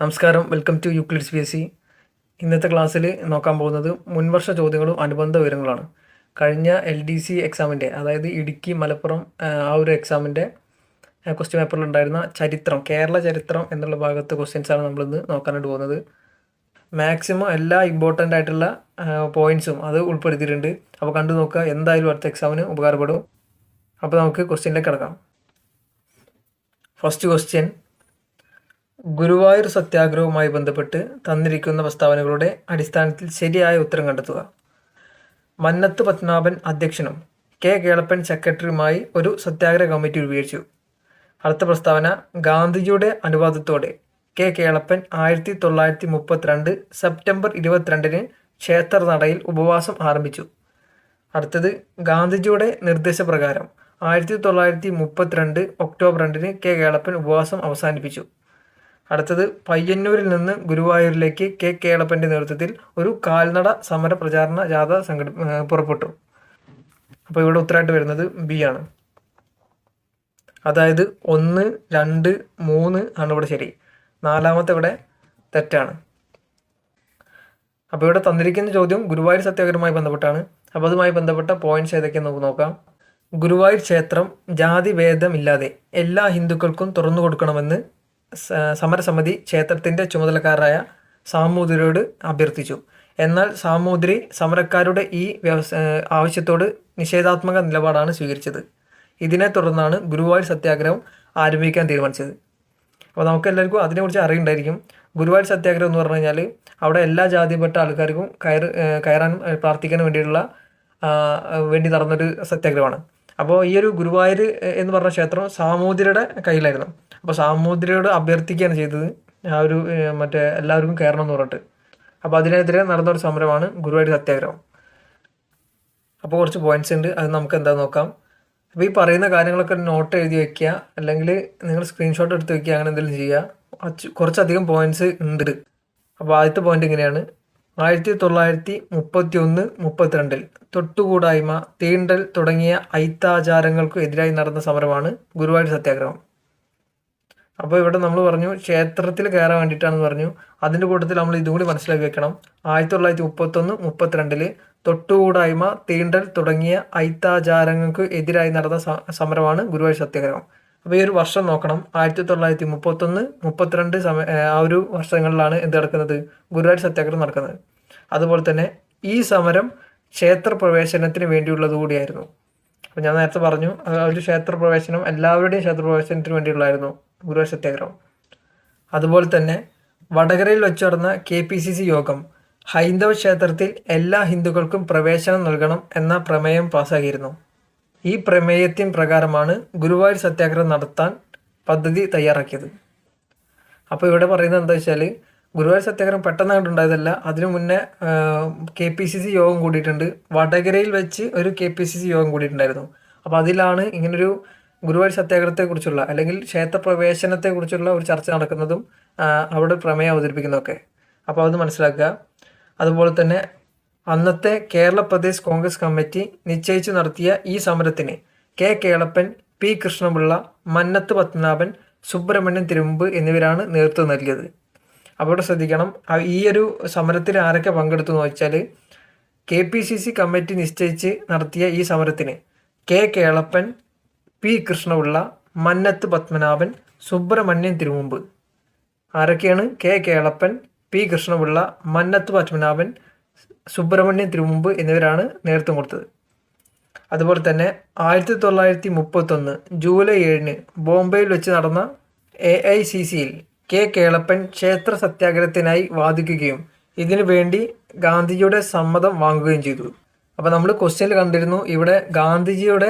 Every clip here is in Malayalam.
നമസ്കാരം. Welcome to Euclid's P S C ഇന്നത്തെ ക്ലാസ്സിൽ നോക്കാൻ പോകുന്നത് മുൻവർഷ ചോദ്യങ്ങളും അനുബന്ധ വിവരങ്ങളാണ്. കഴിഞ്ഞ എൽ ഡി സി എക്സാമിന്റെ അതായത് ഇടുക്കി മലപ്പുറം ആ, ഒരു എക്സാമിന്റെ ക്വസ്റ്റ്യൻ പേപ്പറിൽ ഉണ്ടായിരുന്ന ചരിത്രം കേരള ചരിത്രം എന്നുള്ള ഭാഗത്ത് ക്വസ്റ്റ്യൻസാണ് നമ്മളിന്ന് നോക്കാനായിട്ട് പോകുന്നത്. മാക്സിമം എല്ലാ ഇമ്പോർട്ടന്റ് ആയിട്ടുള്ള പോയിന്റ്സും അത് ഉൾപ്പെടുത്തിയിട്ടുണ്ട്. അപ്പോൾ കണ്ടു നോക്കുക എന്തായാലും അടുത്ത എക്സാമിന് ഉപകാരപ്പെടും. അപ്പോൾ നമുക്ക് ക്വസ്റ്റ്യനിലേക്ക് കിടക്കാം. ഫസ്റ്റ് ക്വസ്റ്റ്യൻ ഗുരുവായൂർ സത്യാഗ്രഹവുമായി ബന്ധപ്പെട്ട് തന്നിരിക്കുന്ന പ്രസ്താവനകളുടെ അടിസ്ഥാനത്തിൽ ശരിയായ ഉത്തരം കണ്ടെത്തുക. മന്നത്ത് പത്മനാഭൻ അധ്യക്ഷനും കെ കേളപ്പൻ സെക്രട്ടറിയുമായി ഒരു സത്യാഗ്രഹ കമ്മിറ്റി രൂപീകരിച്ചു. അടുത്ത പ്രസ്താവന ഗാന്ധിജിയുടെ അനുവാദത്തോടെ കെ കേളപ്പൻ ആയിരത്തി തൊള്ളായിരത്തി മുപ്പത്തിരണ്ട് സെപ്റ്റംബർ ഇരുപത്തിരണ്ടിന് ക്ഷേത്ര നടയിൽ ഉപവാസം ആരംഭിച്ചു. അടുത്തത് ഗാന്ധിജിയുടെ നിർദ്ദേശപ്രകാരം ആയിരത്തി തൊള്ളായിരത്തി മുപ്പത്തിരണ്ട് ഒക്ടോബർ രണ്ടിന് കെ കേളപ്പൻ ഉപവാസം അവസാനിപ്പിച്ചു. അടുത്തത് പയ്യന്നൂരിൽ നിന്ന് ഗുരുവായൂരിലേക്ക് കെ കേളപ്പന്റെ നേതൃത്വത്തിൽ ഒരു കാൽനട സമര പ്രചാരണ ജാഥ സംഘടി പുറപ്പെട്ടു. അപ്പോൾ ഇവിടെ ഉത്തരമായിട്ട് വരുന്നത് ബി ആണ്. അതായത് ഒന്ന് രണ്ട് മൂന്ന് ആണ് ഇവിടെ ശരി. നാലാമത്തെ ഇവിടെ തെറ്റാണ്. അപ്പോൾ ഇവിടെ തന്നിരിക്കുന്ന ചോദ്യം ഗുരുവായൂർ സത്യാഗ്രഹവുമായി ബന്ധപ്പെട്ടാണ്. അപ്പോൾ അതുമായി ബന്ധപ്പെട്ട പോയിന്റ്സ് ഏതൊക്കെയെന്ന് നമുക്ക് നോക്കാം. ഗുരുവായൂർ ക്ഷേത്രം ജാതി ഭേദമില്ലാതെ എല്ലാ ഹിന്ദുക്കൾക്കും തുറന്നു കൊടുക്കണമെന്ന് സമരസമിതി ക്ഷേത്രത്തിന്റെ ചുമതലക്കാരായ സാമൂതിരിയോട് അഭ്യർത്ഥിച്ചു. എന്നാൽ സാമൂതിരി സമരക്കാരുടെ ഈ വ്യവസ ആവശ്യത്തോട് നിഷേധാത്മക നിലപാടാണ് സ്വീകരിച്ചത്. ഇതിനെ തുടർന്നാണ് ഗുരുവായൂർ സത്യാഗ്രഹം ആരംഭിക്കാൻ തീരുമാനിച്ചത്. അപ്പോൾ നമുക്ക് എല്ലാവർക്കും അതിനെക്കുറിച്ച് അറിയുണ്ടായിരിക്കും. ഗുരുവായൂർ സത്യാഗ്രഹം എന്ന് പറഞ്ഞു കഴിഞ്ഞാൽ അവിടെ എല്ലാ ജാതിപ്പെട്ട ആൾക്കാർക്കും കയറ് കയറാൻ പ്രാർത്ഥിക്കാൻ വേണ്ടിയിട്ടുള്ള വേണ്ടി നടന്നൊരു സത്യാഗ്രഹമാണ്. അപ്പോൾ ഈ ഒരു ഗുരുവായൂർ എന്ന് പറഞ്ഞ ക്ഷേത്രം സാമൂതിരിയുടെ കയ്യിലായിരുന്നു. അപ്പോൾ സാമൂതിരിയോട് അഭ്യർത്ഥിക്കുകയാണ് ചെയ്തത്. ആ ഒരു മറ്റേ എല്ലാവർക്കും കയറണം എന്ന് പറഞ്ഞിട്ട്. അപ്പോൾ അതിനെതിരെ നടന്ന ഒരു സമരമാണ് ഗുരുവായൂർ സത്യാഗ്രഹം. അപ്പോൾ കുറച്ച് പോയിന്റ്സ് ഉണ്ട്. അത് നമുക്ക് എന്താ നോക്കാം. അപ്പോൾ ഈ പറയുന്ന കാര്യങ്ങളൊക്കെ നോട്ട് എഴുതി വെക്കുക. അല്ലെങ്കിൽ നിങ്ങൾ സ്ക്രീൻഷോട്ട് എടുത്ത് വെക്കുക. അങ്ങനെ എന്തെങ്കിലും ചെയ്യുക. കുറച്ചധികം പോയിന്റ്സ് ഉണ്ട്. അപ്പോൾ ആദ്യത്തെ പോയിന്റ് ഇങ്ങനെയാണ്. ആയിരത്തി തൊള്ളായിരത്തി മുപ്പത്തി ഒന്ന് മുപ്പത്തിരണ്ടിൽ തൊട്ടുകൂടായ്മ തീണ്ടൽ തുടങ്ങിയ ഐത്താചാരങ്ങൾക്കു എതിരായി നടന്ന സമരമാണ് ഗുരുവായൂർ സത്യാഗ്രഹം. അപ്പോൾ ഇവിടെ നമ്മൾ പറഞ്ഞു ക്ഷേത്രത്തിൽ കയറാൻ വേണ്ടിയിട്ടാണെന്ന് പറഞ്ഞു. അതിന്റെ കൂട്ടത്തിൽ നമ്മൾ ഇതും കൂടി മനസ്സിലാക്കി വെക്കണം. ആയിരത്തി തൊള്ളായിരത്തി മുപ്പത്തൊന്ന് മുപ്പത്തിരണ്ടിൽ തൊട്ടുകൂടായ്മ തീണ്ടൽ തുടങ്ങിയ ഐത്താചാരങ്ങൾക്ക് എതിരായി നടന്ന സമരമാണ് ഗുരുവായൂർ സത്യാഗ്രഹം. അപ്പോൾ ഈ ഒരു വർഷം നോക്കണം. ആയിരത്തി തൊള്ളായിരത്തി മുപ്പത്തൊന്ന് മുപ്പത്തിരണ്ട് സമ ഏഹ് ആ ഒരു വർഷങ്ങളിലാണ് എന്ത് നടക്കുന്നത്? ഗുരുവായൂർ സത്യാഗ്രഹം നടക്കുന്നത്. അതുപോലെ തന്നെ ഈ സമരം ക്ഷേത്രപ്രവേശനത്തിന് വേണ്ടിയുള്ളത് കൂടിയായിരുന്നു. അപ്പോൾ ഞാൻ നേരത്തെ പറഞ്ഞു ഒരു ക്ഷേത്രപ്രവേശനം എല്ലാവരുടെയും ക്ഷേത്രപ്രവേശനത്തിന് വേണ്ടിയുള്ളായിരുന്നു ഗുരുവായൂർ സത്യാഗ്രഹം അതുപോലെ തന്നെ വടകരയിൽ വെച്ച് നടന്ന കെ പി സി സി യോഗം ഹൈന്ദവ ക്ഷേത്രത്തിൽ എല്ലാ ഹിന്ദുക്കൾക്കും പ്രവേശനം നൽകണം എന്ന പ്രമേയം പാസ്സാക്കിയിരുന്നു. ഈ പ്രമേയത്തിൻ പ്രകാരമാണ് ഗുരുവായൂർ സത്യാഗ്രഹം നടത്താൻ പദ്ധതി തയ്യാറാക്കിയത്. അപ്പോൾ ഇവിടെ പറയുന്നത് എന്താ വെച്ചാൽ ഗുരുവായൂർ സത്യാഗ്രഹം പെട്ടെന്ന് കണ്ടുണ്ടായതല്ല. അതിനു മുന്നേ കെ പി സി സി യോഗം കൂടിയിട്ടുണ്ട്. വടകരയിൽ വെച്ച് ഒരു കെ പി സി സി യോഗം കൂടിയിട്ടുണ്ടായിരുന്നു. അപ്പോൾ അതിലാണ് ഇങ്ങനൊരു ഗുരുവായൂർ സത്യാഗ്രഹത്തെക്കുറിച്ചുള്ള അല്ലെങ്കിൽ ക്ഷേത്രപ്രവേശനത്തെക്കുറിച്ചുള്ള ഒരു ചർച്ച നടക്കുന്നതും അവിടെ പ്രമേയം അവതരിപ്പിക്കുന്നതൊക്കെ. അപ്പോൾ അത് മനസ്സിലാക്കുക. അതുപോലെ തന്നെ അന്നത്തെ കേരള പ്രദേശ് കോൺഗ്രസ് കമ്മിറ്റി നിശ്ചയിച്ചു നടത്തിയ ഈ സമരത്തിന് കെ കേളപ്പൻ പി കൃഷ്ണപിള്ള മന്നത്ത് പത്മനാഭൻ സുബ്രഹ്മണ്യൻ തിരുമ്പ് എന്നിവരാണ് നേതൃത്വം നൽകിയത്. അപ്പോൾ ഇവിടെ ശ്രദ്ധിക്കണം ഈ ഒരു സമരത്തിൽ ആരൊക്കെ പങ്കെടുത്തു എന്ന് വെച്ചാൽ K P C C committee നിശ്ചയിച്ച് നടത്തിയ ഈ സമരത്തിന് കെ കേളപ്പൻ പി കൃഷ്ണപിള്ള മന്നത്ത് പത്മനാഭൻ സുബ്രഹ്മണ്യൻ തിരുമുമ്പ്. ആരൊക്കെയാണ്? കെ കേളപ്പൻ പി കൃഷ്ണപിള്ള മന്നത്ത് പത്മനാഭൻ സുബ്രഹ്മണ്യൻ തിരുമുമ്പ് എന്നിവരാണ് നേതൃത്വം കൊടുത്തത്. അതുപോലെ തന്നെ ആയിരത്തി തൊള്ളായിരത്തി മുപ്പത്തൊന്ന് ജൂലൈ ഏഴിന് ബോംബെയിൽ വെച്ച് നടന്ന എ ഐ സി സിയിൽ കെ കേളപ്പൻ ക്ഷേത്ര സത്യാഗ്രഹത്തിനായി വാദിക്കുകയും ഇതിനു വേണ്ടി ഗാന്ധിജിയുടെ സമ്മതം വാങ്ങുകയും ചെയ്തു. അപ്പോൾ നമ്മൾ ക്വസ്റ്റ്യനിൽ കണ്ടിരുന്നു ഇവിടെ ഗാന്ധിജിയുടെ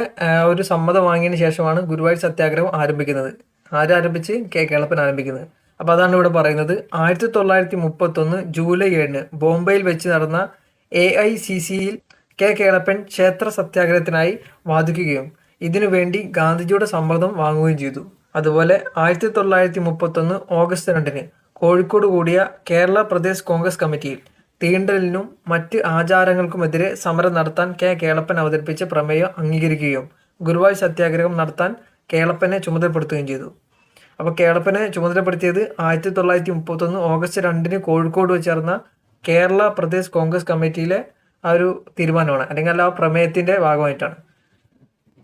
ഒരു സമ്മതം വാങ്ങിയതിന് ശേഷമാണ് ഗുരുവായൂർ സത്യാഗ്രഹം ആരംഭിക്കുന്നത്. ആരാരംഭിച്ച്? കെ കേളപ്പൻ ആരംഭിക്കുന്നത്. അപ്പോൾ അതാണ് ഇവിടെ പറയുന്നത്. ആയിരത്തി തൊള്ളായിരത്തി മുപ്പത്തൊന്ന് ജൂലൈ ഏഴിന് ബോംബെയിൽ വെച്ച് നടന്ന എ ഐ സി സിയിൽ കെ കേളപ്പൻ ക്ഷേത്ര സത്യാഗ്രഹത്തിനായി വാദിക്കുകയും ഇതിനുവേണ്ടി ഗാന്ധിജിയുടെ സമ്മതം വാങ്ങുകയും ചെയ്തു. അതുപോലെ ആയിരത്തി തൊള്ളായിരത്തി മുപ്പത്തൊന്ന് ഓഗസ്റ്റ് രണ്ടിന് കോഴിക്കോട് കൂടിയ കേരള പ്രദേശ് കോൺഗ്രസ് കമ്മിറ്റിയിൽ തീണ്ടലിനും മറ്റ് ആചാരങ്ങൾക്കുമെതിരെ സമരം നടത്താൻ കെ കേളപ്പൻ അവതരിപ്പിച്ച പ്രമേയം അംഗീകരിക്കുകയും ഗുരുവായൂർ സത്യാഗ്രഹം നടത്താൻ കേളപ്പനെ ചുമതലപ്പെടുത്തുകയും ചെയ്തു. അപ്പോൾ കേളപ്പനെ ചുമതലപ്പെടുത്തിയത് ആയിരത്തി തൊള്ളായിരത്തി മുപ്പത്തൊന്ന് ഓഗസ്റ്റ് രണ്ടിന് കോഴിക്കോട് വെച്ച് ചേർന്ന കേരള പ്രദേശ് കോൺഗ്രസ് കമ്മിറ്റിയിലെ ആ ഒരു തീരുമാനമാണ്. അല്ലെങ്കിൽ ആ പ്രമേയത്തിന്റെ ഭാഗമായിട്ടാണ്.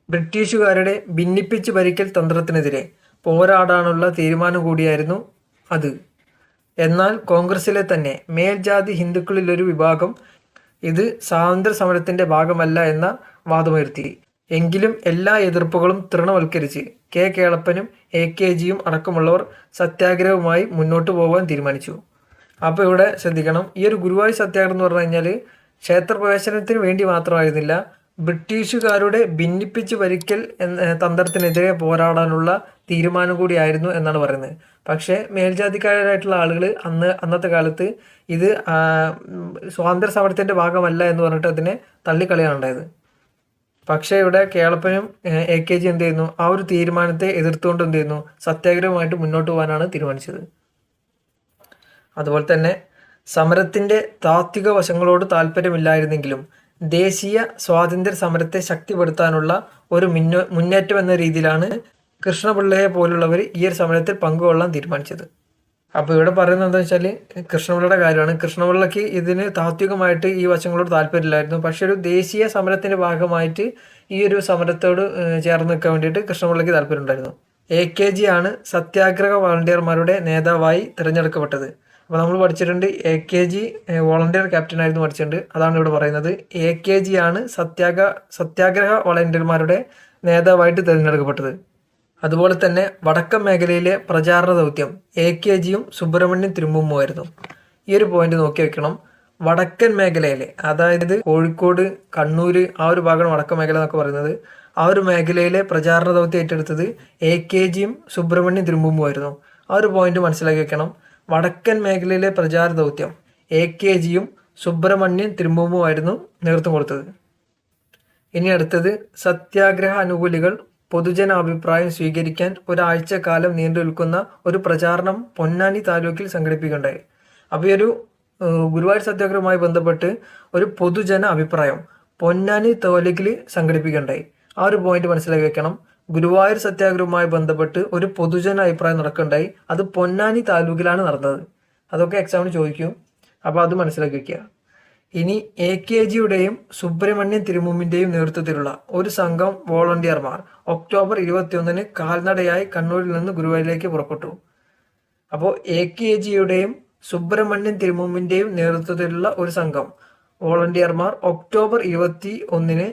ബ്രിട്ടീഷുകാരുടെ ഭിന്നിപ്പിച്ച് ഭരിക്കൽ തന്ത്രത്തിനെതിരെ പോരാടാനുള്ള തീരുമാനം കൂടിയായിരുന്നു അത്. എന്നാൽ കോൺഗ്രസിലെ തന്നെ മേൽജാതി ഹിന്ദുക്കളിലൊരു വിഭാഗം ഇത് സ്വാതന്ത്ര്യ സമരത്തിന്റെ ഭാഗമല്ല എന്ന വാദമുയർത്തി. എങ്കിലും എല്ലാ എതിർപ്പുകളും തൃണവൽക്കരിച്ച് കെ കേളപ്പനും എ കെ ജിയും അടക്കമുള്ളവർ സത്യാഗ്രഹവുമായി മുന്നോട്ട് പോകാൻ തീരുമാനിച്ചു. അപ്പോൾ ഇവിടെ ശ്രദ്ധിക്കണം ഈ ഒരു ഗുരുവായൂർ സത്യാഗ്രഹം എന്ന് പറഞ്ഞു കഴിഞ്ഞാൽ ക്ഷേത്രപ്രവേശനത്തിന് വേണ്ടി മാത്രമായിരുന്നില്ല ബ്രിട്ടീഷുകാരുടെ ഭിന്നിപ്പിച്ച് വരിക്കൽ എന്ന തന്ത്രത്തിനെതിരെ പോരാടാനുള്ള തീരുമാനം കൂടിയായിരുന്നു എന്നാണ് പറയുന്നത്. പക്ഷേ മേൽജാതിക്കാരായിട്ടുള്ള ആളുകൾ അന്ന് അന്നത്തെ കാലത്ത് ഇത് സ്വാതന്ത്ര്യ സമരത്തിന്റെ ഭാഗമല്ല എന്ന് പറഞ്ഞിട്ട് അതിനെ തള്ളിക്കളിയാണ് ഉണ്ടായത് പക്ഷേ ഇവിടെ കേളപ്പനും എ കെ ജി എന്ത് ചെയ്യുന്നു? ആ ഒരു തീരുമാനത്തെ എതിർത്തുകൊണ്ട് എന്ത് ചെയ്യുന്നു? സത്യാഗ്രഹമായിട്ട് മുന്നോട്ട് പോകാനാണ് തീരുമാനിച്ചത്. അതുപോലെ തന്നെ സമരത്തിന്റെ താത്വിക വശങ്ങളോട് താല്പര്യമില്ലായിരുന്നെങ്കിലും ദേശീയ സ്വാതന്ത്ര്യ സമരത്തെ ശക്തിപ്പെടുത്താനുള്ള ഒരു മുന്നോ മുന്നേറ്റം എന്ന രീതിയിലാണ് കൃഷ്ണപിള്ളയെ പോലുള്ളവർ ഈ ഒരു സമരത്തിൽ പങ്കുകൊള്ളാൻ തീരുമാനിച്ചത്. അപ്പോൾ ഇവിടെ പറയുന്നത് എന്താ വെച്ചാൽ കൃഷ്ണപിള്ളയുടെ കാര്യമാണ്. കൃഷ്ണപിള്ളയ്ക്ക് ഇതിന് താത്വികമായിട്ട് ഈ വശങ്ങളോട് താല്പര്യമില്ലായിരുന്നു. പക്ഷേ ഒരു ദേശീയ സമരത്തിന്റെ ഭാഗമായിട്ട് ഈ ഒരു സമരത്തോട് ചേർന്ന് നിൽക്കാൻ വേണ്ടിയിട്ട് കൃഷ്ണപിള്ളയ്ക്ക് താല്പര്യമുണ്ടായിരുന്നു. എ കെ ജി ആണ് സത്യാഗ്രഹ വോളണ്ടിയർമാരുടെ നേതാവായി തിരഞ്ഞെടുക്കപ്പെട്ടത്. അപ്പോൾ നമ്മൾ പഠിച്ചിട്ടുണ്ട് A K G volunteer captain ആയിരുന്നു പഠിച്ചിട്ടുണ്ട്. അതാണ് ഇവിടെ പറയുന്നത്. എ കെ ജി ആണ് സത്യാഗ്രഹ സത്യാഗ്രഹ വോളണ്ടിയർമാരുടെ നേതാവായിട്ട് തിരഞ്ഞെടുക്കപ്പെട്ടത്. അതുപോലെ തന്നെ വടക്കൻ മേഖലയിലെ പ്രചാരണ ദൗത്യം എ കെ ജിയും സുബ്രഹ്മണ്യം തിരുമ്പുമായിരുന്നു ഈ ഒരു പോയിന്റ് നോക്കി വെക്കണം. വടക്കൻ മേഖലയിലെ അതായത് കോഴിക്കോട് കണ്ണൂർ ആ ഒരു ഭാഗമാണ് വടക്കൻ മേഖല എന്നൊക്കെ പറയുന്നത്. ആ ഒരു മേഖലയിലെ പ്രചാരണ ദൗത്യം ഏറ്റെടുത്തത് എ കെ ജിയും സുബ്രഹ്മണ്യം തിരുമ്പുമായിരുന്നു ആ ഒരു പോയിന്റ് മനസ്സിലാക്കി വെക്കണം. വടക്കൻ മേഖലയിലെ പ്രചാര ദൗത്യം. എ. കെ. ജിയും സുബ്രഹ്മണ്യൻ തിരുമ്പുമുമായിരുന്നു നേതൃത്വം കൊടുത്തത്. ഇനി അടുത്തത് സത്യാഗ്രഹ അനുകൂലികൾ പൊതുജന അഭിപ്രായം സ്വീകരിക്കാൻ ഒരാഴ്ച കാലം നീണ്ടു നിൽക്കുന്ന ഒരു പ്രചാരണം പൊന്നാനി താലൂക്കിൽ സംഘടിപ്പിക്കുകയുണ്ടായി. അപ്പോൾ ഒരു ഗുരുവായൂർ സത്യാഗ്രഹവുമായി ബന്ധപ്പെട്ട് ഒരു പൊതുജന അഭിപ്രായം പൊന്നാനി താലൂക്കിൽ സംഘടിപ്പിക്കുകയുണ്ടായി. ആ ഒരു പോയിന്റ് മനസ്സിലാക്കി വെക്കണം. ഗുരുവായൂർ സത്യാഗ്രഹവുമായി ബന്ധപ്പെട്ട് ഒരു പൊതുജന അഭിപ്രായം നടക്കുകയുണ്ടായി അത് പൊന്നാനി താലൂക്കിലാണ് നടന്നത്. അതൊക്കെ എക്സാമിന് ചോദിക്കും. അപ്പോൾ അത് മനസ്സിലാക്കി വയ്ക്കുക ഇനി എ കെ ജിയുടെയും സുബ്രഹ്മണ്യൻ തിരുമുമ്പിന്റെയും നേതൃത്വത്തിലുള്ള ഒരു സംഘം വോളണ്ടിയർമാർ ഒക്ടോബർ ഇരുപത്തിയൊന്നിന് കാൽനടയായി കണ്ണൂരിൽ നിന്ന് ഗുരുവായൂരിലേക്ക് പുറപ്പെട്ടു. അപ്പോൾ എ കെ ജിയുടെയും സുബ്രഹ്മണ്യൻ തിരുമുമ്പിന്റെയും നേതൃത്വത്തിലുള്ള ഒരു സംഘം വോളണ്ടിയർമാർ ഒക്ടോബർ ഇരുപത്തി ഒന്നിന്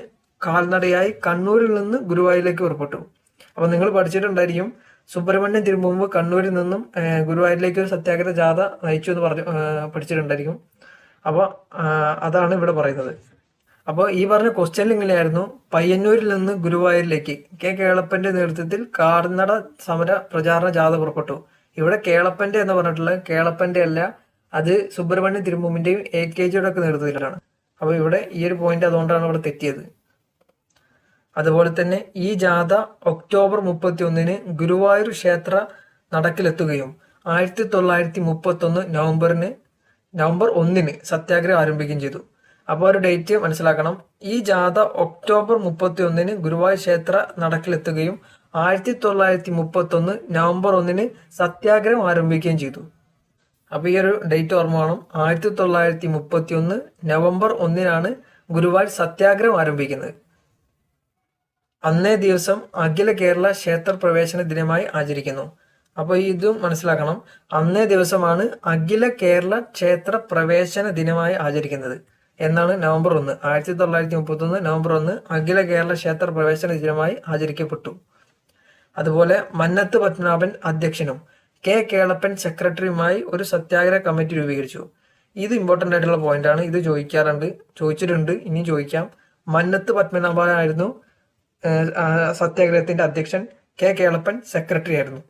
കാൽനടയായി കണ്ണൂരിൽ നിന്ന് ഗുരുവായൂരിലേക്ക് പുറപ്പെട്ടു. അപ്പോൾ നിങ്ങൾ പഠിച്ചിട്ടുണ്ടായിരിക്കും സുബ്രഹ്മണ്യം തിരുമുമ്പ് കണ്ണൂരിൽ നിന്നും ഗുരുവായൂരിലേക്ക് ഒരു സത്യാഗ്രഹ ജാഥ നയിച്ചു എന്ന് പറഞ്ഞു പഠിച്ചിട്ടുണ്ടായിരിക്കും. അപ്പോൾ അതാണ് ഇവിടെ പറയുന്നത്. അപ്പോൾ ഈ പറഞ്ഞ ക്വസ്റ്റ്യൻ ഇങ്ങനെയായിരുന്നു പയ്യന്നൂരിൽ നിന്ന് ഗുരുവായൂരിലേക്ക് കെ കേളപ്പന്റെ നേതൃത്വത്തിൽ കാർനട സമര പ്രചാരണ ജാഥ പുറപ്പെട്ടു. ഇവിടെ കേളപ്പന്റെ എന്ന് പറഞ്ഞിട്ടുള്ള കേളപ്പന്റെ അല്ല അത് സുബ്രഹ്മണ്യ തിരുമുമ്പിന്റെയും എ കെ ജിയുടെ ഒക്കെ നേതൃത്വത്തിലാണ്. അപ്പോൾ ഇവിടെ ഈ ഒരു പോയിന്റ് അതുകൊണ്ടാണ് ഇവിടെ തെറ്റിയത്. അതുപോലെ തന്നെ ഈ ജാഥ ഒക്ടോബർ മുപ്പത്തി ഒന്നിന് ഗുരുവായൂർ ക്ഷേത്ര നടക്കിലെത്തുകയും ആയിരത്തി തൊള്ളായിരത്തി മുപ്പത്തി ഒന്ന് നവംബറിന് നവംബർ ഒന്നിന് സത്യാഗ്രഹം ആരംഭിക്കുകയും ചെയ്തു. അപ്പോൾ ഒരു ഡേറ്റ് മനസ്സിലാക്കണം. ഈ ജാഥ ഒക്ടോബർ മുപ്പത്തി ഒന്നിന് ഗുരുവായൂർ ക്ഷേത്ര നടക്കിലെത്തുകയും ആയിരത്തി തൊള്ളായിരത്തി മുപ്പത്തി ഒന്ന് നവംബർ ഒന്നിന് സത്യാഗ്രഹം ആരംഭിക്കുകയും ചെയ്തു. അപ്പോൾ ഈ ഒരു ഡേറ്റ് ഓർമ്മ വേണം. ആയിരത്തി തൊള്ളായിരത്തി മുപ്പത്തി ഒന്ന് നവംബർ ഒന്നിനാണ് ഗുരുവായൂർ സത്യാഗ്രഹം ആരംഭിക്കുന്നത്. അന്നേ ദിവസം അഖില കേരള ക്ഷേത്ര പ്രവേശന ദിനമായി ആചരിക്കുന്നു. അപ്പോൾ ഇതും മനസ്സിലാക്കണം. അന്നേ ദിവസമാണ് അഖില കേരള ക്ഷേത്ര പ്രവേശന ദിനമായി ആചരിക്കുന്നത്. എന്നാണ് നവംബർ ഒന്ന്. ആയിരത്തി തൊള്ളായിരത്തി മുപ്പത്തി ഒന്ന് നവംബർ ഒന്ന് അഖില കേരള ക്ഷേത്ര പ്രവേശന ദിനമായി ആചരിക്കപ്പെട്ടു. അതുപോലെ മന്നത്ത് പത്മനാഭൻ അധ്യക്ഷനും കെ കേളപ്പൻ സെക്രട്ടറിയുമായി ഒരു സത്യാഗ്രഹ കമ്മിറ്റി രൂപീകരിച്ചു. ഇത് ഇമ്പോർട്ടന്റ് ആയിട്ടുള്ള പോയിന്റ് ആണ് ഇത് ചോദിക്കാറുണ്ട്. ചോദിച്ചിട്ടുണ്ട്. ഇനി ചോദിക്കാം. മന്നത്ത് പത്മനാഭനായിരുന്നു സത്യാഗ്രഹത്തിന്റെ അധ്യക്ഷൻ കെ കേളപ്പൻ സെക്രട്ടറി ആയിരുന്നു.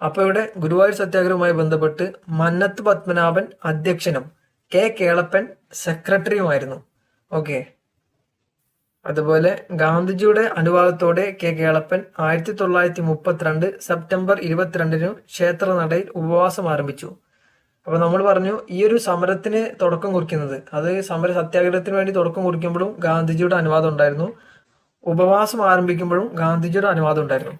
അപ്പോൾ ഇവിടെ ഗുരുവായൂർ സത്യാഗ്രഹവുമായി ബന്ധപ്പെട്ട് മന്നത്ത് പത്മനാഭൻ അധ്യക്ഷനും കെ കേളപ്പൻ സെക്രട്ടറിയുമായിരുന്നു ഓക്കെ. അതുപോലെ ഗാന്ധിജിയുടെ അനുവാദത്തോടെ കെ കേളപ്പൻ ആയിരത്തി തൊള്ളായിരത്തി മുപ്പത്തിരണ്ട് സെപ്റ്റംബർ ഇരുപത്തിരണ്ടിനും ക്ഷേത്ര നടയിൽ ഉപവാസം ആരംഭിച്ചു. അപ്പൊ നമ്മൾ പറഞ്ഞു ഈ ഒരു സമരത്തിന് തുടക്കം കുറിക്കുന്നത് അത് സമര സത്യാഗ്രഹത്തിന് വേണ്ടി തുടക്കം കുറിക്കുമ്പോഴും ഗാന്ധിജിയുടെ അനുവാദം ഉണ്ടായിരുന്നു. ഉപവാസം ആരംഭിക്കുമ്പോഴും ഗാന്ധിജിയുടെ അനുവാദം ഉണ്ടായിരുന്നു.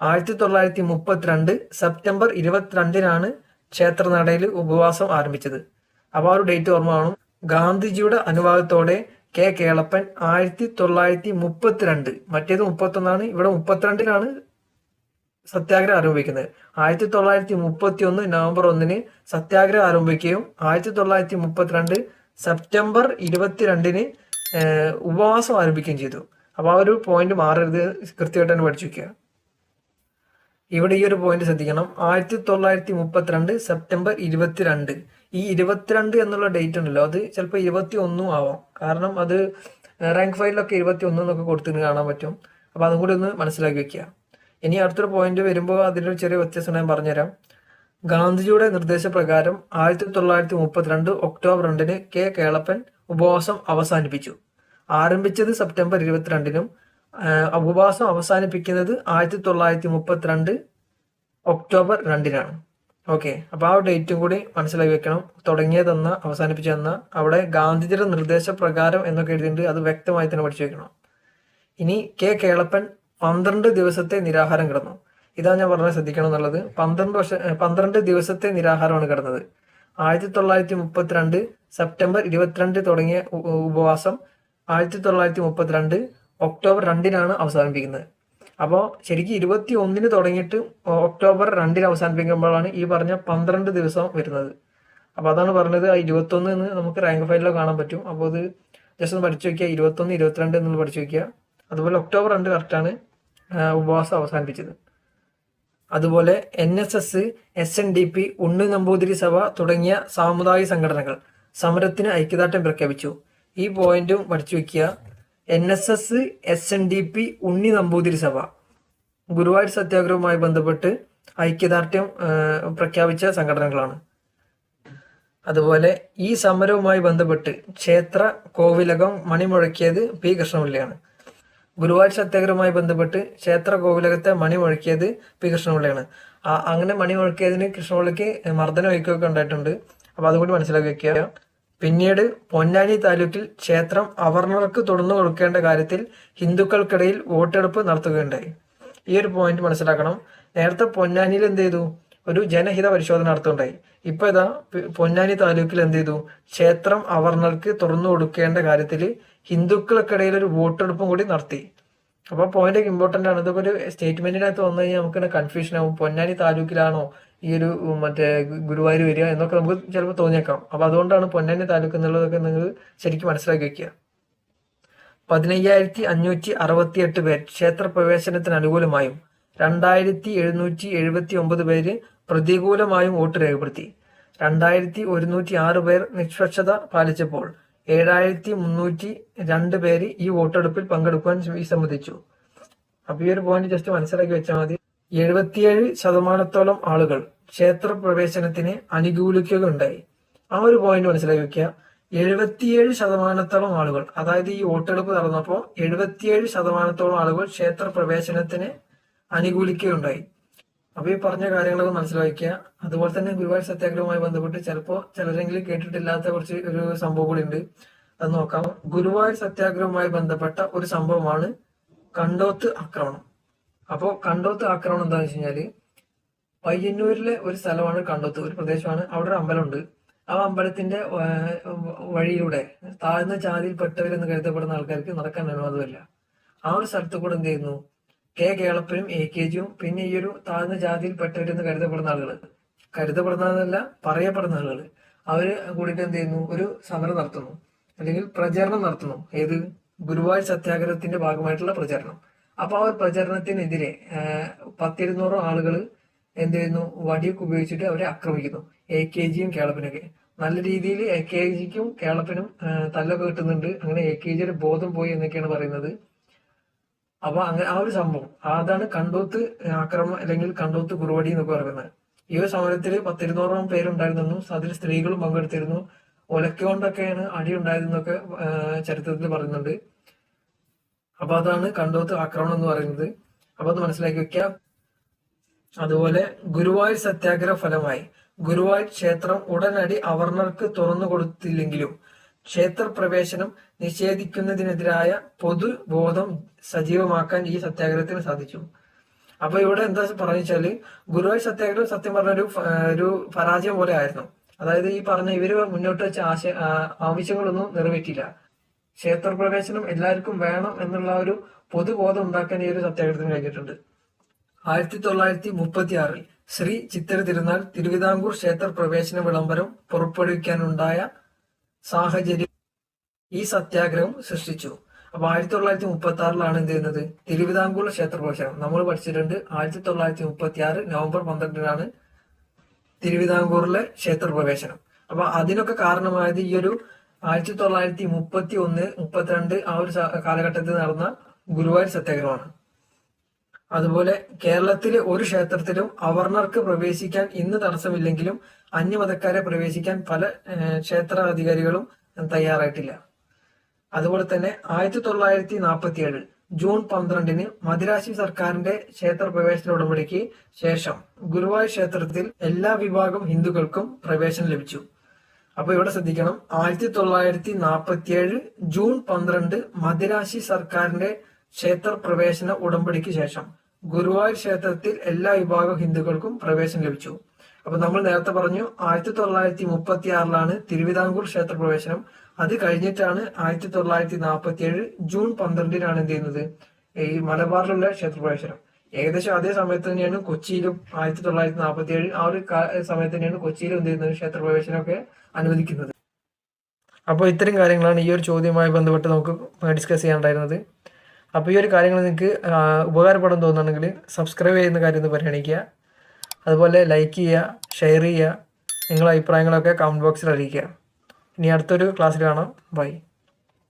ആയിരത്തി തൊള്ളായിരത്തി മുപ്പത്തിരണ്ട് സെപ്റ്റംബർ ഇരുപത്തിരണ്ടിനാണ് ക്ഷേത്രനടയിൽ ഉപവാസം ആരംഭിച്ചത്. അപ്പോൾ ആ ഒരു ഡേറ്റ് ഓർമ്മ കാണും. ഗാന്ധിജിയുടെ അനുവാദത്തോടെ കെ കേളപ്പൻ ആയിരത്തി തൊള്ളായിരത്തി മുപ്പത്തിരണ്ട് മറ്റേത് മുപ്പത്തൊന്നാണ് ഇവിടെ മുപ്പത്തിരണ്ടിനാണ് സത്യാഗ്രഹം ആരംഭിക്കുന്നത്. ആയിരത്തി തൊള്ളായിരത്തി മുപ്പത്തി ഒന്ന് നവംബർ ഒന്നിന് സത്യാഗ്രഹം ആരംഭിക്കുകയും ആയിരത്തി തൊള്ളായിരത്തി മുപ്പത്തിരണ്ട് സെപ്റ്റംബർ ഇരുപത്തിരണ്ടിന് ഉപവാസം ആരംഭിക്കുകയും ചെയ്തു. അപ്പോൾ ആ ഒരു പോയിന്റ് മാറരുത്. കൃത്യമായിട്ട് തന്നെ പഠിച്ചു വെക്കുക ഇവിടെ ഈ ഒരു പോയിന്റ് ശ്രദ്ധിക്കണം. ആയിരത്തി തൊള്ളായിരത്തി മുപ്പത്തിരണ്ട് സെപ്റ്റംബർ ഇരുപത്തിരണ്ട്. ഈ ഇരുപത്തിരണ്ട് എന്നുള്ള ഡേറ്റ് ഉണ്ടല്ലോ അത് ചിലപ്പോൾ ഇരുപത്തി ഒന്നും ആവാം. കാരണം അത് റാങ്ക് ഫൈലൊക്കെ ഇരുപത്തി ഒന്ന് എന്നൊക്കെ കൊടുത്തിട്ട് കാണാൻ പറ്റും. അപ്പോൾ അതും കൂടി ഒന്ന് മനസ്സിലാക്കി വെക്കുക. ഇനി അടുത്തൊരു പോയിന്റ് വരുമ്പോൾ അതിനൊരു ചെറിയ വ്യത്യാസം ഞാൻ പറഞ്ഞുതരാം. ഗാന്ധിജിയുടെ നിർദ്ദേശപ്രകാരം ആയിരത്തി തൊള്ളായിരത്തി മുപ്പത്തിരണ്ട് ഒക്ടോബർ രണ്ടിന് കെ. കേളപ്പൻ ഉപവാസം അവസാനിപ്പിച്ചു. ആരംഭിച്ചത് സെപ്റ്റംബർ ഇരുപത്തിരണ്ടിനും ഉപവാസം അവസാനിപ്പിക്കുന്നത് ആയിരത്തി തൊള്ളായിരത്തി മുപ്പത്തിരണ്ട് ഒക്ടോബർ രണ്ടിനാണ്. ഓക്കെ അപ്പോൾ ആ ഡേറ്റും കൂടി മനസ്സിലാക്കി വെക്കണം. തുടങ്ങിയതെന്ന അവസാനിപ്പിച്ചതെന്ന. അവിടെ ഗാന്ധിജിയുടെ നിർദ്ദേശപ്രകാരം എന്നൊക്കെ എഴുതിയിട്ടുണ്ട്. അത് വ്യക്തമായി തന്നെ പഠിച്ചു വെക്കണം. ഇനി കെ കേളപ്പൻ പന്ത്രണ്ട് ദിവസത്തെ നിരാഹാരം കിടന്നു. ഇതാണ് ഞാൻ പറഞ്ഞത് ശ്രദ്ധിക്കണം എന്നുള്ളത്. പന്ത്രണ്ട് വർഷ പന്ത്രണ്ട് ദിവസത്തെ നിരാഹാരമാണ് കിടന്നത്. ആയിരത്തി തൊള്ളായിരത്തി മുപ്പത്തിരണ്ട് സെപ്റ്റംബർ ഇരുപത്തിരണ്ട് തുടങ്ങിയ ഉപവാസം ആയിരത്തി തൊള്ളായിരത്തി മുപ്പത്തിരണ്ട് ഒക്ടോബർ രണ്ടിനാണ് അവസാനിപ്പിക്കുന്നത്. അപ്പോൾ ശരിക്കും ഇരുപത്തി ഒന്നിന് തുടങ്ങിയിട്ട് ഒക്ടോബർ രണ്ടിന് അവസാനിപ്പിക്കുമ്പോഴാണ് ഈ പറഞ്ഞ പന്ത്രണ്ട് ദിവസം വരുന്നത്. അപ്പോൾ അതാണ് പറഞ്ഞത്. ആ ഇരുപത്തൊന്ന് എന്ന് നമുക്ക് റാങ്ക് ഫയലിലോ കാണാൻ പറ്റും. അപ്പോൾ അത് ജസ്റ്റ് ഒന്ന് പഠിച്ചു വയ്ക്കുക ഇരുപത്തൊന്ന് ഇരുപത്തിരണ്ട് എന്നുള്ള പഠിച്ചു വയ്ക്കുക അതുപോലെ ഒക്ടോബർ രണ്ട് കറക്റ്റാണ് ഉപവാസം അവസാനിപ്പിച്ചത്. അതുപോലെ N S S S N D P Unni Namboothiri Sabha തുടങ്ങിയ സാമുദായിക സംഘടനകൾ സമരത്തിന് ഐക്യദാർഢ്യം പ്രഖ്യാപിച്ചു. ഈ പോയിന്റും പഠിച്ചു വെക്കുക. N S S S N D P Unni Namboothiri Sabha. Guruvayur സത്യാഗ്രഹവുമായി ബന്ധപ്പെട്ട് ഐക്യദാർഢ്യം പ്രഖ്യാപിച്ച സംഘടനകളാണ്. അതുപോലെ ഈ സമരവുമായി ബന്ധപ്പെട്ട് ക്ഷേത്ര കോവിലകം മണിമുഴക്കിയത് പി കൃഷ്ണപിള്ളിയാണ് ഗുരുവായൂർ സത്യാഗ്രഹവുമായി ബന്ധപ്പെട്ട് ക്ഷേത്ര കോവിലകത്തെ മണി മുഴക്കിയത് പി കൃഷ്ണപിള്ളിയാണ് അങ്ങനെ മണി മുഴക്കിയതിന് കൃഷ്ണപിള്ളയ്ക്ക് മർദ്ദന വയ്ക്കുകയൊക്കെ ഉണ്ടായിട്ടുണ്ട്. അപ്പോൾ അതുകൂടി മനസ്സിലാക്കി വെക്കുക. പിന്നീട് പൊന്നാനി താലൂക്കിൽ ക്ഷേത്രം അവർണർക്ക് തുറന്നു കൊടുക്കേണ്ട കാര്യത്തിൽ ഹിന്ദുക്കൾക്കിടയിൽ വോട്ടെടുപ്പ് നടത്തുകയുണ്ടായി. ഈ ഒരു പോയിന്റ് മനസ്സിലാക്കണം. നേരത്തെ പൊന്നാനിയിൽ എന്ത് ചെയ്തു? ഒരു ജനഹിത പരിശോധന നടത്തുകയുണ്ടായി. ഇപ്പൊ ഇതാ പൊന്നാനി താലൂക്കിൽ എന്ത് ചെയ്തു? ക്ഷേത്രം അവർണർക്ക് തുറന്നു കൊടുക്കേണ്ട കാര്യത്തിൽ ഹിന്ദുക്കൾക്കിടയിൽ ഒരു വോട്ടെടുപ്പും കൂടി നടത്തി. അപ്പൊ പോയിന്റ് ഒക്കെ ഇമ്പോർട്ടന്റ് ആണ്. ഇതൊക്കെ ഒരു സ്റ്റേറ്റ്മെന്റിനകത്ത് വന്നു കഴിഞ്ഞാൽ നമുക്ക് കൺഫ്യൂഷൻ ആവും. പൊന്നാനി താലൂക്കിലാണോ ഈ ഒരു മറ്റേ ഗുരുവായൂർ വരിക എന്നൊക്കെ നമുക്ക് ചിലപ്പോൾ തോന്നിയേക്കാം. അപ്പൊ അതുകൊണ്ടാണ് പൊന്നാനി താലൂക്ക് എന്നുള്ളതൊക്കെ നിങ്ങൾ ശരിക്കും മനസ്സിലാക്കി വെക്കുക. പതിനയ്യായിരത്തി അഞ്ഞൂറ്റി അറുപത്തി എട്ട് പേർ ക്ഷേത്രപ്രവേശനത്തിന് അനുകൂലമായും രണ്ടായിരത്തി എഴുന്നൂറ്റി എഴുപത്തി ഒമ്പത് പേര് പ്രതികൂലമായും വോട്ട് രേഖപ്പെടുത്തി. രണ്ടായിരത്തി ഒരുന്നൂറ്റി ആറ് പേർ നിഷ്പക്ഷത പാലിച്ചപ്പോൾ ഏഴായിരത്തി മുന്നൂറ്റി രണ്ട് പേര് ഈ വോട്ടെടുപ്പിൽ പങ്കെടുക്കുവാൻ വിസമ്മതിച്ചു അപ്പൊ ഈ ഒരു പോയിന്റ് ജസ്റ്റ് മനസ്സിലാക്കി വെച്ചാൽ മതി. എഴുപത്തിയേഴ് ശതമാനത്തോളം ആളുകൾ ക്ഷേത്ര പ്രവേശനത്തിന് അനുകൂലിക്കുകയുണ്ടായി. ആ ഒരു പോയിന്റ് മനസ്സിലാക്കി വെക്കുക. എഴുപത്തിയേഴ് ശതമാനത്തോളം ആളുകൾ അതായത് ഈ വോട്ടെടുപ്പ് നടന്നപ്പോൾ എഴുപത്തിയേഴ് ശതമാനത്തോളം ആളുകൾ ക്ഷേത്ര പ്രവേശനത്തിന് അനുകൂലിക്കുകയുണ്ടായി. അപ്പൊ ഈ പറഞ്ഞ കാര്യങ്ങളൊക്കെ മനസ്സിലാക്കിയ. അതുപോലെ തന്നെ ഗുരുവായൂർ സത്യാഗ്രഹവുമായി ബന്ധപ്പെട്ട് ചിലപ്പോൾ ചിലരെങ്കിലും കേട്ടിട്ടില്ലാത്ത കുറച്ച് ഒരു സംഭവം കൂടി ഉണ്ട്. അത് നോക്കാം. ഗുരുവായൂർ സത്യാഗ്രഹവുമായി ബന്ധപ്പെട്ട ഒരു സംഭവമാണ് കണ്ടോത്ത് ആക്രമണം. അപ്പോൾ കണ്ടോത്ത് ആക്രമണം എന്താന്ന് വെച്ച് കഴിഞ്ഞാൽ പയ്യന്നൂരിലെ ഒരു സ്ഥലമാണ് കണ്ടോത്ത് ഒരു പ്രദേശമാണ്. അവിടെ ഒരു അമ്പലമുണ്ട്. ആ അമ്പലത്തിന്റെ വഴിയിലൂടെ താഴ്ന്ന ജാതിയിൽപ്പെട്ടവരെന്ന് കരുതപ്പെടുന്ന ആൾക്കാർക്ക് നടക്കാൻ അനുവാദമില്ല. ആ ഒരു സ്ഥലത്ത് കൂടെ എന്ത് ചെയ്യുന്നു? കെ കേളപ്പനും എ കെ ജിയും പിന്നെ ഈ ഒരു താഴ്ന്ന ജാതിയിൽപ്പെട്ടവരെന്ന് കരുതപ്പെടുന്ന ആളുകൾ. കരുതപ്പെടുന്നതല്ല പറയപ്പെടുന്ന ആളുകൾ. അവർ കൂടിയിട്ട് എന്ത് ചെയ്യുന്നു? ഒരു സമരം നടത്തുന്നു. അല്ലെങ്കിൽ പ്രചരണം നടത്തുന്നു. ഏത്? ഗുരുവായൂർ സത്യാഗ്രഹത്തിന്റെ ഭാഗമായിട്ടുള്ള പ്രചരണം. അപ്പൊ ആ ഒരു പ്രചരണത്തിനെതിരെ പത്തിരുന്നൂറോ ആളുകൾ എന്ത് ചെയ്യുന്നു? വടിയൊക്കെ ഉപയോഗിച്ചിട്ട് അവരെ ആക്രമിക്കുന്നു. എ കെ ജിയും കേളപ്പനൊക്കെ. നല്ല രീതിയിൽ എ കെ ജിക്കും കേളപ്പനും തല്ലൊക്കെ കിട്ടുന്നുണ്ട്. അങ്ങനെ എ കെ ജിയുടെ ബോധം പോയി എന്നൊക്കെയാണ് പറയുന്നത്. അപ്പൊ അങ്ങനെ ആ ഒരു സംഭവം. അതാണ് കണ്ടോത്ത് ആക്രമണം അല്ലെങ്കിൽ കണ്ടോത്ത് കുറുവടി എന്നൊക്കെ പറയുന്നത്. ഈ ഒരു സമരത്തിൽ പത്തിരുന്നൂറോളം പേരുണ്ടായിരുന്നു അതിൽ സ്ത്രീകളും പങ്കെടുത്തിരുന്നു. ഒലക്കൊണ്ടൊക്കെയാണ് അടി ഉണ്ടായതെന്നൊക്കെ ചരിത്രത്തിൽ പറയുന്നുണ്ട്. അപ്പൊ അതാണ് കണ്ടോത്ത് ആക്രമണം എന്ന് പറയുന്നത്. അപ്പൊ അത് മനസ്സിലാക്കി വെക്കാം. അതുപോലെ ഗുരുവായൂർ സത്യാഗ്രഹ ഫലമായി. ഗുരുവായൂർ ക്ഷേത്രം ഉടനടി അവർണർക്ക് തുറന്നു കൊടുത്തില്ലെങ്കിലും ക്ഷേത്ര പ്രവേശനം നിഷേധിക്കുന്നതിനെതിരായ പൊതുബോധം സജീവമാക്കാൻ ഈ സത്യാഗ്രഹത്തിന് സാധിച്ചു. അപ്പൊ ഇവിടെ എന്താ പറഞ്ഞു വെച്ചാൽ ഗുരുവായൂർ സത്യാഗ്രഹം സത്യം പറഞ്ഞ ഒരു ഒരു പരാജയം പോലെ ആയിരുന്നു. അതായത് ഈ പറഞ്ഞ ഇവർ മുന്നോട്ട് വെച്ച ആശയ ആവശ്യങ്ങളൊന്നും നിറവേറ്റില്ല ക്ഷേത്രപ്രവേശനം എല്ലാവർക്കും വേണം എന്നുള്ള ഒരു പൊതുബോധം ഉണ്ടാക്കാൻ ഈ ഒരു സത്യാഗ്രഹത്തിന് കഴിഞ്ഞിട്ടുണ്ട്. ആയിരത്തി തൊള്ളായിരത്തി മുപ്പത്തി ആറിൽ ശ്രീ ചിത്തിര തിരുനാൾ തിരുവിതാംകൂർ ക്ഷേത്ര പ്രവേശന വിളംബരം പുറപ്പെടുവിക്കാനുണ്ടായ സാഹചര്യം ഈ സത്യാഗ്രഹം സൃഷ്ടിച്ചു. അപ്പൊ ആയിരത്തി തൊള്ളായിരത്തി മുപ്പത്തി ആറിലാണ് എന്ത് ചെയ്യുന്നത്? തിരുവിതാംകൂർ ക്ഷേത്ര പ്രവേശനം നമ്മൾ പഠിച്ചിട്ടുണ്ട് ആയിരത്തി തൊള്ളായിരത്തി മുപ്പത്തി ആറ് നവംബർ പന്ത്രണ്ടിനാണ് തിരുവിതാംകൂറിലെ ക്ഷേത്ര പ്രവേശനം അപ്പൊ അതിനൊക്കെ കാരണമായത് ഈ ഒരു ആയിരത്തി തൊള്ളായിരത്തി മുപ്പത്തി ഒന്ന് മുപ്പത്തിരണ്ട് ആ ഒരു കാലഘട്ടത്തിൽ നടന്ന ഗുരുവായൂർ സത്യാഗ്രഹമാണ്. അതുപോലെ കേരളത്തിലെ ഒരു ക്ഷേത്രത്തിലും അവർണർക്ക് പ്രവേശിക്കാൻ ഇന്ന് തടസ്സമില്ലെങ്കിലും അന്യമതക്കാരെ പ്രവേശിക്കാൻ പല ക്ഷേത്ര അധികാരികളും തയ്യാറായിട്ടില്ല. അതുപോലെ തന്നെ ആയിരത്തി തൊള്ളായിരത്തി നാൽപ്പത്തി ഏഴ് ജൂൺ പന്ത്രണ്ടിന് മദിരാശി സർക്കാരിന്റെ ക്ഷേത്ര പ്രവേശന ഉടമ്പടിക്ക് ശേഷം ഗുരുവായൂർ ക്ഷേത്രത്തിൽ എല്ലാ വിഭാഗം ഹിന്ദുക്കൾക്കും പ്രവേശനം ലഭിച്ചു. അപ്പൊ ഇവിടെ ശ്രദ്ധിക്കണം ആയിരത്തി തൊള്ളായിരത്തി നാൽപ്പത്തി ഏഴ് ജൂൺ പന്ത്രണ്ട് മദിരാശി സർക്കാരിന്റെ ക്ഷേത്ര പ്രവേശന ഉടമ്പടിക്ക് ശേഷം ഗുരുവായൂർ ക്ഷേത്രത്തിൽ എല്ലാ വിഭാഗം ഹിന്ദുക്കൾക്കും പ്രവേശനം ലഭിച്ചു. അപ്പൊ നമ്മൾ നേരത്തെ പറഞ്ഞു ആയിരത്തി തൊള്ളായിരത്തി മുപ്പത്തി ആറിലാണ് തിരുവിതാംകൂർ ക്ഷേത്ര പ്രവേശനം അത് കഴിഞ്ഞിട്ടാണ് ആയിരത്തി തൊള്ളായിരത്തി നാൽപ്പത്തി ഏഴ് ജൂൺ പന്ത്രണ്ടിനാണ് എന്ത് ചെയ്യുന്നത്? ഈ മലബാറിലുള്ള ക്ഷേത്ര പ്രവേശനം ഏകദേശം അതേ സമയത്ത് തന്നെയാണ് കൊച്ചിയിലും ആയിരത്തി തൊള്ളായിരത്തി നാൽപ്പത്തി ഏഴ് ആ ഒരു സമയത്ത് തന്നെയാണ് കൊച്ചിയിലും എന്ത് ചെയ്യുന്നത്? ക്ഷേത്ര പ്രവേശനമൊക്കെ അനുവദിക്കുന്നത്. അപ്പോൾ ഇത്തരം കാര്യങ്ങളാണ് ഈ ഒരു ചോദ്യവുമായി ബന്ധപ്പെട്ട് നമുക്ക് ഡിസ്കസ് ചെയ്യാനുണ്ടായിരുന്നത്. അപ്പോൾ ഈ ഒരു കാര്യങ്ങൾ നിങ്ങൾക്ക് ഉപകാരപ്പെടാൻ ഉപകാരപ്പെടും തോന്നുന്നുണ്ടെങ്കിൽ സബ്സ്ക്രൈബ് ചെയ്യുന്ന കാര്യം ഒന്ന് പരിഗണിക്കുക. അതുപോലെ ലൈക്ക് ചെയ്യുക ഷെയർ ചെയ്യുക നിങ്ങളുടെ അഭിപ്രായങ്ങളൊക്കെ കമന്റ് ബോക്സിൽ അറിയിക്കുക. ഇനി അടുത്തൊരു ക്ലാസ്സിൽ കാണാം. ബൈ